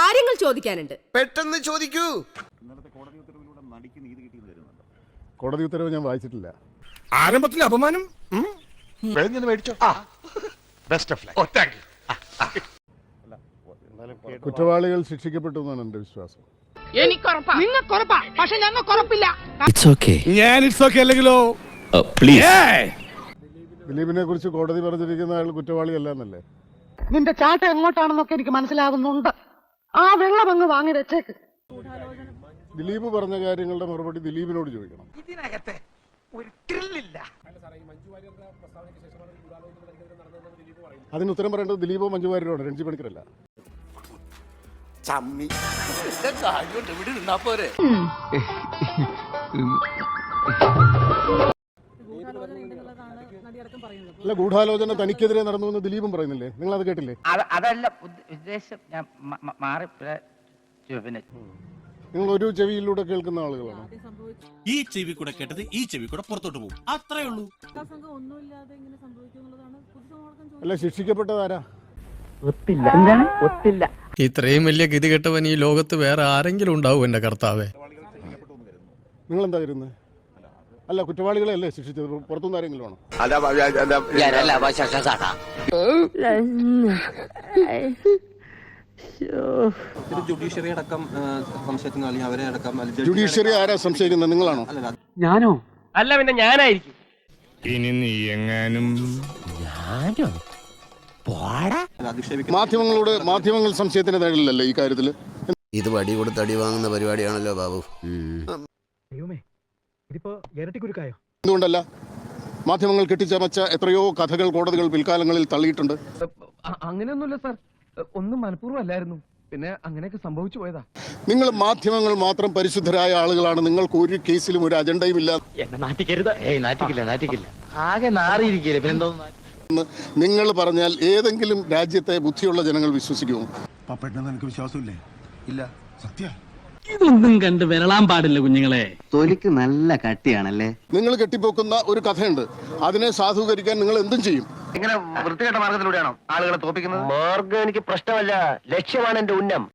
കാര്യങ്ങൾ ചോദിക്കാനുണ്ട്. പെട്ടെന്ന് ചോദിക്കൂ. കോടതി ഉത്തരവ് ഞാൻ വായിച്ചിട്ടില്ല. ആരംഭത്തിൽ അപമാനം? കുറ്റവാളികൾ ശിക്ഷിക്കപ്പെട്ടു എന്നാണ് എന്റെ വിശ്വാസം. എനിക്കുറപ്പാ. നിങ്ങൾക്കുറപ്പാ. പക്ഷെ ഞങ്ങൾക്കുറപ്പില്ല. ഇറ്റ്സ് ഓക്കെ ഞാൻ ഇറ്റ്സ് ഓക്കെ അല്ലെങ്കിലോ? പ്ലീസ് ഏയ് ദിലീപിനെ കുറിച്ച് കോടതി പറഞ്ഞിരിക്കുന്ന അയാൾ കുറ്റവാളിയല്ല എന്നല്ലേ? നിന്റെ ചാട്ട എങ്ങോട്ടാണെന്നൊക്കെ എനിക്ക് മനസ്സിലാകുന്നുണ്ട് ആ വെള്ളം അങ്ങ് വാങ്ങി വെച്ചേക്ക്. ദിലീപ് പറഞ്ഞ കാര്യങ്ങളുടെ മറുപടി ദിലീപിനോട് ചോദിക്കണം. ഇതിനകത്തെ അതിന് ഉത്തരം പറയേണ്ടത് ദിലീപോ മഞ്ജു വാര്യരോട് രഞ്ജി പണിക്കരല്ല. ചമ്മി. കാര്യമുണ്ട് ഇവിടെ നിന്നാ പോരെ. അല്ല ഗൂഢാലോചന തനിക്കെതിരെ നടന്നു എന്ന് ദിലീപും പറയുന്നില്ലേ? നിങ്ങൾ അത് കേട്ടില്ലേ അതല്ല ഉദ്ദ- ഉദ്ദേശം ഞാൻ മാറി പിന്നെ നിങ്ങൾ ഒരു ചെവിയിലൂടെ കേൾക്കുന്ന ആളുകളാണ്? ഈ ചെവി കൂടെ കേട്ടത് ഈ ചെവി കൂടെ പുറത്തോട്ട് പോകും. അത്രേ ഉള്ളൂ. അല്ല ശിക്ഷിക്കപ്പെട്ടതാരാ? ഒത്തില്ല. ഇത്രയും വലിയ ഗതി കെട്ടവൻ ഈ ലോകത്ത് വേറെ ആരെങ്കിലും ഉണ്ടാവും എന്റെ കർത്താവേ. നിങ്ങൾ എന്താ കരുതുന്നത്? അല്ല കുറ്റവാളികളെ അല്ലേ ശിക്ഷിച്ചത് പുറത്തുനിന്ന് ആരെങ്കിലും ആണോ ജുഡീഷ്യറി അടക്കം സംശയത്തിന് അല്ലെങ്കിൽ അവരെ അടക്കം ജുഡീഷ്യറി ആരാ സംശയിക്കുന്നത് നിങ്ങളാണോ? ഞാനോ? അല്ല പിന്നെ ഞാനായിരിക്കും. ഇനി നീ എങ്ങാനും അധിക്ഷേപിക്കുന്ന മാധ്യമങ്ങളോട് മാധ്യമങ്ങൾ സംശയത്തിന് നേടില്ലല്ലേ ഈ കാര്യത്തിൽ ഇത് വടി കൊടുത്ത് അടി വാങ്ങുന്ന പരിപാടിയാണല്ലോ ബാബു. എന്തുകൊണ്ടല്ല മാധ്യമങ്ങൾ കെട്ടിച്ചമച്ച എത്രയോ കഥകൾ കോടതികൾ പിൽക്കാലങ്ങളിൽ തള്ളിയിട്ടുണ്ട്. അങ്ങനെയൊന്നുമില്ല സാർ. ഒന്നും മനഃപൂർവം അല്ലായിരുന്നു പിന്നെ അങ്ങനെയൊക്കെ സംഭവിച്ചു പോയതാ. നിങ്ങൾ മാധ്യമങ്ങൾ മാത്രം പരിശുദ്ധരായ ആളുകളാണ്. നിങ്ങൾക്ക് ഒരു കേസിലും ഒരു അജണ്ടയും ഇല്ല. ആകെ നിങ്ങൾ പറഞ്ഞാൽ ഏതെങ്കിലും രാജ്യത്തെ ബുദ്ധിയുള്ള ജനങ്ങൾ വിശ്വസിക്കുമോ? വിശ്വാസമില്ലേ? ഇല്ല. സത്യ? ഇതൊന്നും കണ്ട് വിരളാൻ പാടില്ല കുഞ്ഞുങ്ങളെ. തൊലിക്ക് നല്ല കട്ടിയാണല്ലേ? നിങ്ങൾ കെട്ടിപ്പോക്കുന്ന ഒരു കഥയുണ്ട്. അതിനെ സാധൂകരിക്കാൻ നിങ്ങൾ എന്തും ചെയ്യും. ഇങ്ങനെ വൃത്തികെട്ട മാർഗത്തിലൂടെയാണോ ആളുകളെ തോപ്പിക്കുന്നത് മാർഗം എനിക്ക് പ്രശ്നമല്ല. ലക്ഷ്യമാണ് എന്റെ ഉന്നം.